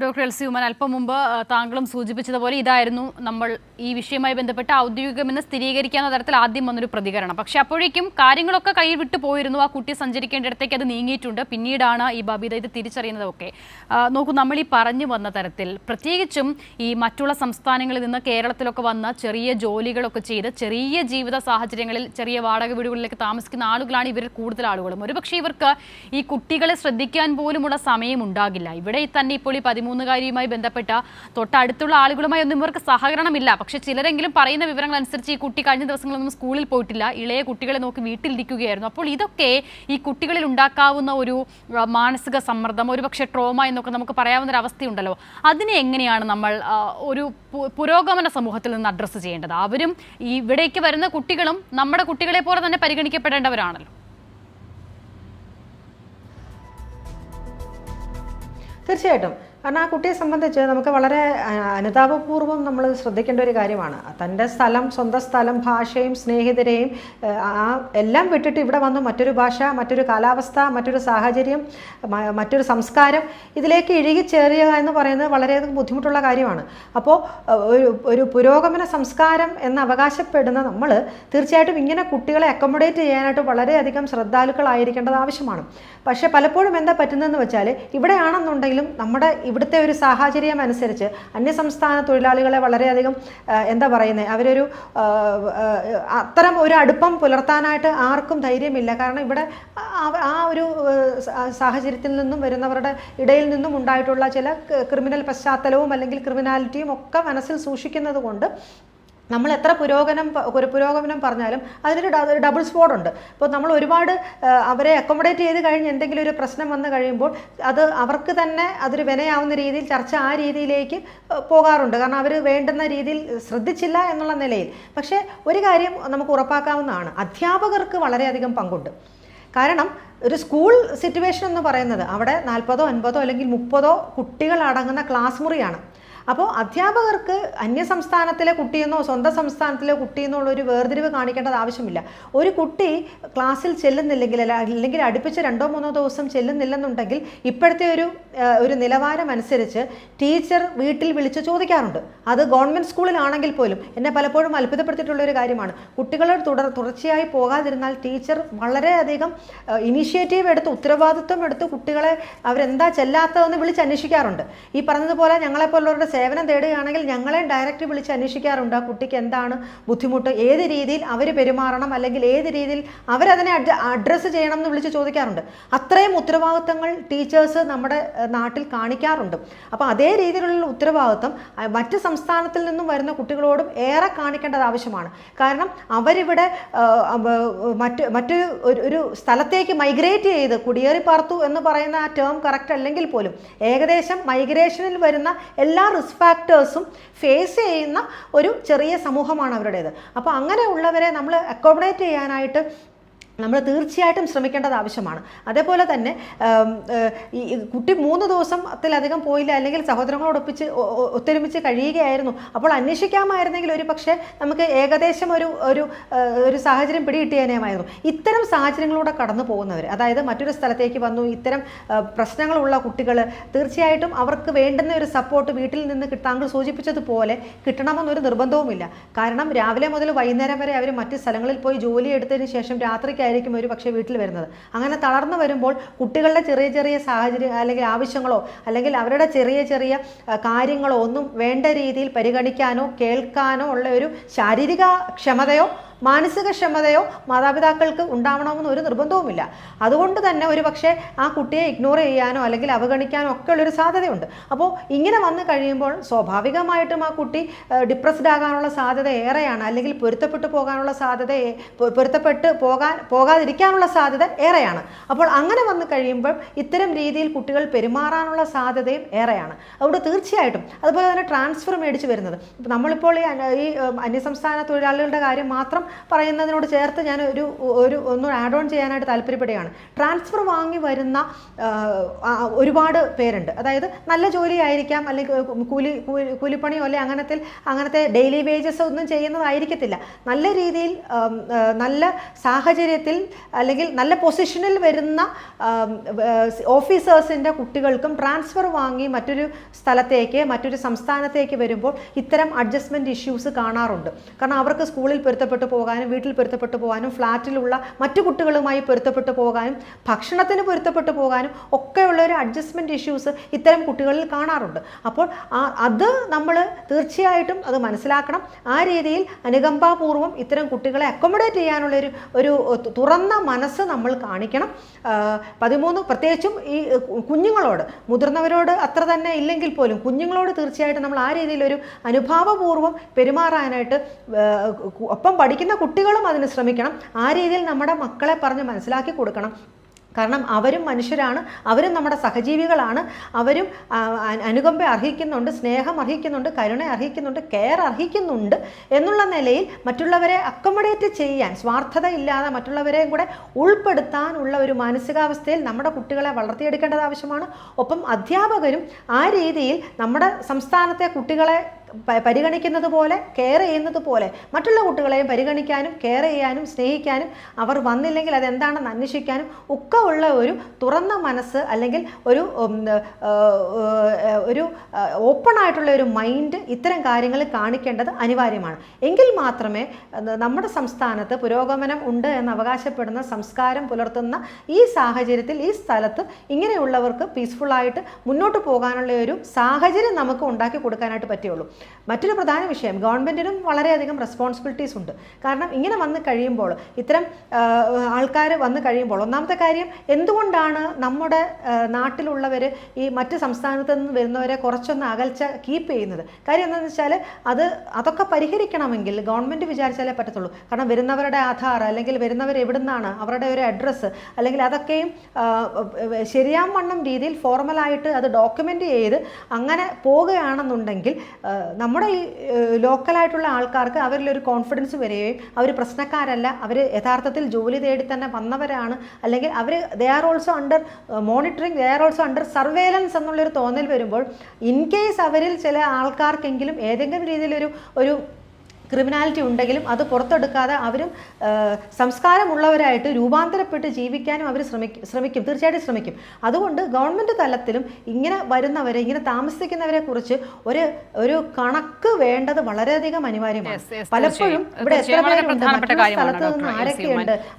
Doctor L C ഉമാൻ അല്പം മുമ്പ് താങ്കളും സൂചിപ്പിച്ചതുപോലെ ഇതായിരുന്നു നമ്മൾ ഈ വിഷയവുമായി ബന്ധപ്പെട്ട് ഔദ്യോഗികമെന്ന് സ്ഥിരീകരിക്കാവുന്ന തരത്തിൽ ആദ്യം വന്നൊരു പ്രതികരണം. പക്ഷേ അപ്പോഴേക്കും കാര്യങ്ങളൊക്കെ കയ്യിൽ വിട്ടു പോയിരുന്നു. ആ കുട്ടി സഞ്ചരിക്കേണ്ടിടത്തേക്ക് അത് നീങ്ങിയിട്ടുണ്ട്. പിന്നീടാണ് ഈ ബബിത ഇത് തിരിച്ചറിയുന്നതൊക്കെ. നോക്കൂ നമ്മൾ ഈ പറഞ്ഞു വന്ന തരത്തിൽ പ്രത്യേകിച്ചും ഈ മറ്റുള്ള സംസ്ഥാനങ്ങളിൽ നിന്ന് കേരളത്തിലൊക്കെ വന്ന ചെറിയ ജോലികളൊക്കെ ചെയ്ത് ചെറിയ ജീവിത സാഹചര്യങ്ങളിൽ ചെറിയ വാടക വീടുകളിലേക്ക് താമസിക്കുന്ന ആളുകളാണ് ഇവരിൽ കൂടുതൽ ആളുകളും. ഒരുപക്ഷെ ഇവർക്ക് ഈ കുട്ടികളെ ശ്രദ്ധിക്കാൻ പോലുമുള്ള സമയം ഉണ്ടാകില്ല. ഇവിടെ തന്നെ ഇപ്പോൾ ഈ പതിമൂന്നുകാരിയുമായി ബന്ധപ്പെട്ട തൊട്ടടുത്തുള്ള ആളുകളുമായി ഒന്നും ഇവർക്ക് സഹകരണമില്ല. പക്ഷെ ചിലരെങ്കിലും പറയുന്ന വിവരങ്ങൾ അനുസരിച്ച് ഈ കുട്ടി കഴിഞ്ഞ ദിവസങ്ങളൊന്നും സ്കൂളിൽ പോയിട്ടില്ല. ഇളയ കുട്ടികളെ നോക്കി വീട്ടിലിരിക്കുകയായിരുന്നു. അപ്പോൾ ഇതൊക്കെ ഈ കുട്ടികളിൽ ഉണ്ടാക്കാവുന്ന ഒരു മാനസിക സമ്മർദ്ദം ഒരു പക്ഷേ ട്രോമ എന്നൊക്കെ നമുക്ക് പറയാവുന്ന ഒരു അവസ്ഥയുണ്ടല്ലോ അതിനെ എങ്ങനെയാണ് നമ്മൾ ഒരു പുരോഗമന സമൂഹത്തിൽ നിന്ന് അഡ്രസ്സ് ചെയ്യേണ്ടത്? അവരും ഇവിടേക്ക് വരുന്ന കുട്ടികളും നമ്മുടെ കുട്ടികളെ പോലെ തന്നെ പരിഗണിക്കപ്പെടേണ്ടവരാണല്ലോ. തീർച്ചയായിട്ടും. കാരണം ആ കുട്ടിയെ സംബന്ധിച്ച് നമുക്ക് വളരെ അനുതാപപൂർവം നമ്മൾ ശ്രദ്ധിക്കേണ്ട ഒരു കാര്യമാണ്. തന്റെ സ്ഥലം സ്വന്തം സ്ഥലം ഭാഷയും സ്നേഹിതരെയും ആ എല്ലാം വിട്ടിട്ട് ഇവിടെ വന്ന് മറ്റൊരു ഭാഷ മറ്റൊരു കാലാവസ്ഥ മറ്റൊരു സാഹചര്യം മറ്റൊരു സംസ്കാരം ഇതിലേക്ക് ഇഴുകിച്ചേറുക എന്ന് പറയുന്നത് വളരെയധികം ബുദ്ധിമുട്ടുള്ള കാര്യമാണ്. അപ്പോൾ ഒരു ഒരു പുരോഗമന സംസ്കാരം എന്ന് അവകാശപ്പെടുന്ന നമ്മൾ തീർച്ചയായിട്ടും ഇങ്ങനെ കുട്ടികളെ അക്കോമഡേറ്റ് ചെയ്യാനായിട്ട് വളരെയധികം ശ്രദ്ധാലുക്കളായിരിക്കേണ്ടത് ആവശ്യമാണ്. പക്ഷേ പലപ്പോഴും എന്താ പറ്റുന്നതെന്ന് വെച്ചാൽ ഇവിടെയാണെന്നുണ്ടെങ്കിലും നമ്മുടെ ഇവിടുത്തെ ഒരു സാഹചര്യം അനുസരിച്ച് അന്യസംസ്ഥാന തൊഴിലാളികളെ വളരെയധികം എന്താ പറയുന്നത് അവരൊരു അത്തരം ഒരു അടുപ്പം പുലർത്താനായിട്ട് ആർക്കും ധൈര്യമില്ല. കാരണം ഇവിടെ ആ- ഒരു സാഹചര്യത്തിൽ നിന്നും വരുന്നവരുടെ ഇടയിൽ നിന്നും ഉണ്ടായിട്ടുള്ള ചില ക്രിമിനൽ പശ്ചാത്തലവും അല്ലെങ്കിൽ ക്രിമിനാലിറ്റിയും ഒക്കെ മനസ്സിൽ സൂക്ഷിക്കുന്നത് കൊണ്ട് നമ്മൾ എത്ര പുരോഗമനം ഒരു പുരോഗമനം പറഞ്ഞാലും അതിനൊരു ഡബിൾ സ്പോട്ട് ഉണ്ട്. ഇപ്പോൾ നമ്മൾ ഒരുപാട് അവരെ അക്കോമഡേറ്റ് ചെയ്ത് കഴിഞ്ഞ് എന്തെങ്കിലും ഒരു പ്രശ്നം വന്നു കഴിയുമ്പോൾ അത് അവർക്ക് തന്നെ അതൊരു വിനയാവുന്ന രീതിയിൽ ചർച്ച ആ രീതിയിലേക്ക് പോകാറുണ്ട്. കാരണം അവർ വേണ്ടുന്ന രീതിയിൽ ശ്രദ്ധിച്ചില്ല എന്നുള്ള നിലയിൽ. പക്ഷേ ഒരു കാര്യം നമുക്ക് ഉറപ്പാക്കാവുന്നതാണ്. അധ്യാപകർക്ക് വളരെയധികം പങ്കുണ്ട്. കാരണം ഒരു സ്കൂൾ സിറ്റുവേഷൻ എന്ന് പറയുന്നത് അവിടെ നാൽപ്പതോ അൻപതോ അല്ലെങ്കിൽ മുപ്പതോ കുട്ടികൾ അടങ്ങുന്ന ക്ലാസ് മുറിയാണ്. അപ്പോൾ അധ്യാപകർക്ക് അന്യ സംസ്ഥാനത്തിലെ കുട്ടിയെന്നോ സ്വന്തം സംസ്ഥാനത്തിലെ കുട്ടിയെന്നോ ഉള്ള ഒരു വേർതിരിവ് കാണിക്കേണ്ടത് ആവശ്യമില്ല. ഒരു കുട്ടി ക്ലാസ്സിൽ ചെല്ലുന്നില്ലെങ്കിൽ അല്ലെങ്കിൽ അടുപ്പിച്ച് രണ്ടോ മൂന്നോ ദിവസം ചെല്ലുന്നില്ലെന്നുണ്ടെങ്കിൽ ഇപ്പോഴത്തെ ഒരു ഒരു നിലവാരം അനുസരിച്ച് ടീച്ചർ വീട്ടിൽ വിളിച്ച് ചോദിക്കാറുണ്ട്. അത് ഗവൺമെന്റ് സ്കൂളിലാണെങ്കിൽ പോലും എന്നെ പലപ്പോഴും അത്ഭുതപ്പെടുത്തിയിട്ടുള്ള ഒരു കാര്യമാണ്. കുട്ടികൾ തുടർ തുടർച്ചയായി പോകാതിരുന്നാൽ ടീച്ചർ വളരെയധികം ഇനീഷ്യേറ്റീവ് എടുത്ത് ഉത്തരവാദിത്വം എടുത്ത് കുട്ടികളെ അവരെന്താ ചെല്ലാത്തതെന്ന് വിളിച്ച് അന്വേഷിക്കാറുണ്ട് ഈ പറഞ്ഞതുപോലെ ഞങ്ങളെപ്പോലുള്ളവരുടെ സേവനം തേടുകയാണെങ്കിൽ ഞങ്ങളെ ഡയറക്റ്റ് വിളിച്ച് അന്വേഷിക്കാറുണ്ട് ആ കുട്ടിക്ക് എന്താണ് ബുദ്ധിമുട്ട് ഏത് രീതിയിൽ അവർ പെരുമാറണം അല്ലെങ്കിൽ ഏത് രീതിയിൽ അവരതിനെ അഡ്രസ്സ് ചെയ്യണം എന്ന് വിളിച്ച് ചോദിക്കാറുണ്ട്. അത്രയും ഉത്തരവാദിത്തങ്ങൾ ടീച്ചേഴ്സ് നമ്മുടെ നാട്ടിൽ കാണിക്കാറുണ്ട്. അപ്പോൾ അതേ രീതിയിലുള്ള ഉത്തരവാദിത്വം അഹ്, മറ്റ് സംസ്ഥാനത്തിൽ നിന്നും വരുന്ന കുട്ടികളോടും ഏറെ കാണിക്കേണ്ടത് ആവശ്യമാണ്. കാരണം അവരിവിടെ മറ്റ് മറ്റൊരു ഒരു സ്ഥലത്തേക്ക് മൈഗ്രേറ്റ് ചെയ്ത് കുടിയേറി പാർത്തു എന്ന് പറയുന്ന ആ ടേം കറക്റ്റ് അല്ലെങ്കിൽ പോലും ഏകദേശം മൈഗ്രേഷനിൽ വരുന്ന എല്ലാ റിസ്ക് ഫാക്ടേഴ്സും ഫേസ് ചെയ്യുന്ന ഒരു ചെറിയ സമൂഹമാണ് അവരുടേത്. അപ്പോൾ അങ്ങനെ ഉള്ളവരെ നമ്മൾ അക്കോമഡേറ്റ് ചെയ്യാനായിട്ട് നമ്മൾ തീർച്ചയായിട്ടും ശ്രമിക്കേണ്ടത് ആവശ്യമാണ്. അതേപോലെ തന്നെ ഈ കുട്ടി മൂന്ന് ദിവസത്തിലധികം പോയില്ല അല്ലെങ്കിൽ സഹോദരങ്ങളോടൊപ്പിച്ച് ഒത്തൊരുമിച്ച് കഴിയുകയായിരുന്നു. അപ്പോൾ അന്വേഷിക്കാമായിരുന്നെങ്കിൽ ഒരു പക്ഷേ നമുക്ക് ഏകദേശം ഒരു ഒരു ഒരു സാഹചര്യം പിടികിട്ടിയേനേമായിരുന്നു ഇത്തരം സാഹചര്യങ്ങളിലൂടെ കടന്നു പോകുന്നവർ അതായത് മറ്റൊരു സ്ഥലത്തേക്ക് വന്നു ഇത്തരം പ്രശ്നങ്ങളുള്ള കുട്ടികൾ തീർച്ചയായിട്ടും അവർക്ക് വേണ്ടുന്ന ഒരു സപ്പോർട്ട് വീട്ടിൽ നിന്ന് താങ്കൾ സൂചിപ്പിച്ചതുപോലെ കിട്ടണമെന്നൊരു നിർബന്ധവുമില്ല. കാരണം രാവിലെ മുതൽ വൈകുന്നേരം വരെ അവർ മറ്റ് സ്ഥലങ്ങളിൽ പോയി ജോലി എടുത്തതിന് ശേഷം രാത്രിക്കായിരിക്കും ഒരു പക്ഷേ വീട്ടിൽ വരുന്നത്. അങ്ങനെ തളർന്നു വരുമ്പോൾ കുട്ടികളുടെ ചെറിയ ചെറിയ സാഹചര്യം അല്ലെങ്കിൽ ആവശ്യങ്ങളോ അല്ലെങ്കിൽ അവരുടെ ചെറിയ ചെറിയ കാര്യങ്ങളോ ഒന്നും വേണ്ട രീതിയിൽ പരിഗണിക്കാനോ കേൾക്കാനോ ഉള്ള ഒരു ശാരീരിക ക്ഷമതയോ മാനസിക ക്ഷമതയോ മാതാപിതാക്കൾക്ക് ഉണ്ടാവണമെന്ന് ഒരു നിർബന്ധവുമില്ല. അതുകൊണ്ട് തന്നെ ഒരു പക്ഷേ ആ കുട്ടിയെ ഇഗ്നോർ ചെയ്യാനോ അല്ലെങ്കിൽ അവഗണിക്കാനോ ഒക്കെ ഉള്ളൊരു സാധ്യതയുണ്ട്. അപ്പോൾ ഇങ്ങനെ വന്നു കഴിയുമ്പോൾ സ്വാഭാവികമായിട്ടും ആ കുട്ടി ഡിപ്രസ്ഡ് ആകാനുള്ള സാധ്യത ഏറെയാണ്. അല്ലെങ്കിൽ പൊരുത്തപ്പെട്ടു പോകാനുള്ള സാധ്യത പൊരുത്തപ്പെട്ട് പോകാൻ പോകാതിരിക്കാനുള്ള സാധ്യത ഏറെയാണ്. അപ്പോൾ അങ്ങനെ വന്നു കഴിയുമ്പോൾ ഇത്തരം രീതിയിൽ കുട്ടികൾ പെരുമാറാനുള്ള സാധ്യതയും ഏറെയാണ്. അതുകൊണ്ട് തീർച്ചയായിട്ടും അതുപോലെ തന്നെ ട്രാൻസ്ഫർ മേടിച്ച് വരുന്നത്. നമ്മളിപ്പോൾ ഈ അന്യസംസ്ഥാന തൊഴിലാളികളുടെ കാര്യം മാത്രം പറയുന്നതിനോട് ചേർത്ത് ഞാൻ ഒരു ഒരു ഒന്ന് ആഡ് ഓൺ ചെയ്യാനായിട്ട് താല്പര്യപ്പെടുകയാണ്. ട്രാൻസ്ഫർ വാങ്ങി വരുന്ന ഒരുപാട് പേരുണ്ട്. അതായത് നല്ല ജോലി ആയിരിക്കാം അല്ലെങ്കിൽ കൂലി കൂലി- കൂലിപ്പണിയോ അല്ലെ അങ്ങനത്തെ അങ്ങനത്തെ ഡെയിലി വേജസ് ഒന്നും ചെയ്യുന്നതായിരിക്കത്തില്ല. നല്ല രീതിയിൽ നല്ല സാഹചര്യത്തിൽ അല്ലെങ്കിൽ നല്ല പൊസിഷനിൽ വരുന്ന ഓഫീസേഴ്സിന്റെ കുട്ടികൾക്കും ട്രാൻസ്ഫർ വാങ്ങി മറ്റൊരു സ്ഥലത്തേക്ക് മറ്റൊരു സംസ്ഥാനത്തേക്ക് വരുമ്പോൾ ഇത്തരം അഡ്ജസ്റ്റ്മെന്റ് ഇഷ്യൂസ് കാണാറുണ്ട്. കാരണം അവർക്ക് സ്കൂളിൽ പൊരുത്തപ്പെട്ടു പോകാനും വീട്ടിൽ പൊരുത്തപ്പെട്ടു പോകാനും ഫ്ലാറ്റിലുള്ള മറ്റു കുട്ടികളുമായി പൊരുത്തപ്പെട്ടു പോകാനും ഭക്ഷണത്തിന് പൊരുത്തപ്പെട്ടു പോകാനും ഒക്കെയുള്ള ഒരു അഡ്ജസ്റ്റ്മെന്റ് ഇഷ്യൂസ് ഇത്തരം കുട്ടികളിൽ കാണാറുണ്ട്. അപ്പോൾ അത് നമ്മൾ തീർച്ചയായിട്ടും അത് മനസ്സിലാക്കണം. ആ രീതിയിൽ അനുകമ്പാപൂർവം ഇത്തരം കുട്ടികളെ അക്കോമഡേറ്റ് ചെയ്യാനുള്ള ഒരു തുറന്ന മനസ്സ് നമ്മൾ കാണിക്കണം. പതിമൂന്ന് പ്രത്യേകിച്ചും ഈ കുഞ്ഞുങ്ങളോട് മുതിർന്നവരോട് അത്ര തന്നെ ഇല്ലെങ്കിൽ പോലും കുഞ്ഞുങ്ങളോട് തീർച്ചയായിട്ടും നമ്മൾ ആ രീതിയിലൊരു അനുഭാവപൂർവം പെരുമാറാനായിട്ട് ഒപ്പം പഠിക്കുന്ന കുട്ടികളും അതിന് ശ്രമിക്കണം. ആ രീതിയിൽ നമ്മുടെ മക്കളെ പറഞ്ഞ് മനസ്സിലാക്കി കൊടുക്കണം. കാരണം അവരും മനുഷ്യരാണ് അവരും നമ്മുടെ സഹജീവികളാണ്. അവരും അനുകമ്പ അർഹിക്കുന്നുണ്ട് സ്നേഹം അർഹിക്കുന്നുണ്ട് കരുണ അർഹിക്കുന്നുണ്ട് കെയർ അർഹിക്കുന്നുണ്ട് എന്നുള്ള നിലയിൽ മറ്റുള്ളവരെ അക്കോമഡേറ്റ് ചെയ്യാൻ സ്വാർത്ഥത ഇല്ലാതെ മറ്റുള്ളവരെയും കൂടെ ഉൾപ്പെടുത്താനുള്ള ഒരു മാനസികാവസ്ഥയിൽ നമ്മുടെ കുട്ടികളെ വളർത്തിയെടുക്കേണ്ടത് ആവശ്യമാണ്. ഒപ്പം അധ്യാപകരും ആ രീതിയിൽ നമ്മുടെ സംസ്ഥാനത്തെ കുട്ടികളെ പരിഗണിക്കുന്നത് പോലെ കെയർ ചെയ്യുന്നത് പോലെ മറ്റുള്ള കുട്ടികളെയും പരിഗണിക്കാനും കെയർ ചെയ്യാനും സ്നേഹിക്കാനും അവർ വന്നില്ലെങ്കിൽ അതെന്താണെന്ന് അന്വേഷിക്കാനും ഒക്കെ ഉള്ള ഒരു തുറന്ന മനസ്സ് അല്ലെങ്കിൽ ഒരു ഒരു ഓപ്പൺ ആയിട്ടുള്ള ഒരു മൈൻഡ് ഇത്തരം കാര്യങ്ങൾ കാണിക്കേണ്ടത് അനിവാര്യമാണ്. എങ്കിൽ മാത്രമേ നമ്മുടെ സംസ്ഥാനത്ത് പുരോഗമനം ഉണ്ട് എന്ന് അവകാശപ്പെടുന്ന സംസ്കാരം പുലർത്തുന്ന ഈ സാഹചര്യത്തിൽ ഈ സ്ഥലത്ത് ഇങ്ങനെയുള്ളവർക്ക് പീസ്ഫുള്ളായിട്ട് മുന്നോട്ട് പോകാനുള്ള ഒരു സാഹചര്യം നമുക്ക് ഉണ്ടാക്കി കൊടുക്കാനായിട്ട് പറ്റുള്ളൂ മറ്റൊരു പ്രധാന വിഷയം ഗവൺമെന്റിനും വളരെയധികം റെസ്പോൺസിബിലിറ്റീസ് ഉണ്ട്. കാരണം ഇങ്ങനെ വന്ന് കഴിയുമ്പോൾ ഇത്തരം ആൾക്കാർ വന്ന് കഴിയുമ്പോൾ ഒന്നാമത്തെ കാര്യം എന്തുകൊണ്ടാണ് നമ്മുടെ നാട്ടിലുള്ളവർ ഈ മറ്റ് സംസ്ഥാനത്ത് നിന്ന് വരുന്നവരെ കുറച്ചൊന്ന് അകൽച്ച കീപ്പ് ചെയ്യുന്നത്? കാര്യം എന്താണെന്ന് വെച്ചാൽ അത് അതൊക്കെ പരിഹരിക്കണമെങ്കിൽ ഗവൺമെന്റ് വിചാരിച്ചാലേ പറ്റത്തുള്ളൂ. കാരണം വരുന്നവരുടെ ആധാർ അല്ലെങ്കിൽ വരുന്നവർ എവിടുന്നാണ് അവരുടെ ഒരു അഡ്രസ്സ് അല്ലെങ്കിൽ അതൊക്കെയും ശരിയാം വണ്ണം രീതിയിൽ ഫോർമലായിട്ട് അത് ഡോക്യുമെന്റ് ചെയ്ത് അങ്ങനെ പോവുകയാണെന്നുണ്ടെങ്കിൽ ആ, നമ്മുടെ ഈ ലോക്കലായിട്ടുള്ള ആൾക്കാർക്ക് അവരിലൊരു കോൺഫിഡൻസ് വരികയും അവർ പ്രശ്നക്കാരല്ല അവർ യഥാർത്ഥത്തിൽ ജോലി തേടി തന്നെ വന്നവരാണ്. അല്ലെങ്കിൽ അവർ they are also under monitoring they are also under surveillance എന്നുള്ളൊരു തോന്നൽ വരുമ്പോൾ ഇൻ കേസ് അവരിൽ ചില ആൾക്കാർക്കെങ്കിലും ഏതെങ്കിലും രീതിയിലൊരു ഒരു ക്രിമിനാലിറ്റി ഉണ്ടെങ്കിലും അത് പുറത്തെടുക്കാതെ അവരും സംസ്കാരമുള്ളവരായിട്ട് രൂപാന്തരപ്പെട്ട് ജീവിക്കാനും അവർ ശ്രമിക്കും ശ്രമിക്കും. തീർച്ചയായിട്ടും ശ്രമിക്കും. അതുകൊണ്ട് ഗവൺമെന്റ് തലത്തിലും ഇങ്ങനെ വരുന്നവരെ ഇങ്ങനെ താമസിക്കുന്നവരെ കുറിച്ച് ഒരു ഒരു കണക്ക് വേണ്ടത് വളരെയധികം അനിവാര്യമാണ്. പലപ്പോഴും ഇവിടെ എത്ര പേരുണ്ട്? മറ്റുള്ള സ്ഥലത്ത് നിന്ന് ആരൊക്കെയുണ്ട്?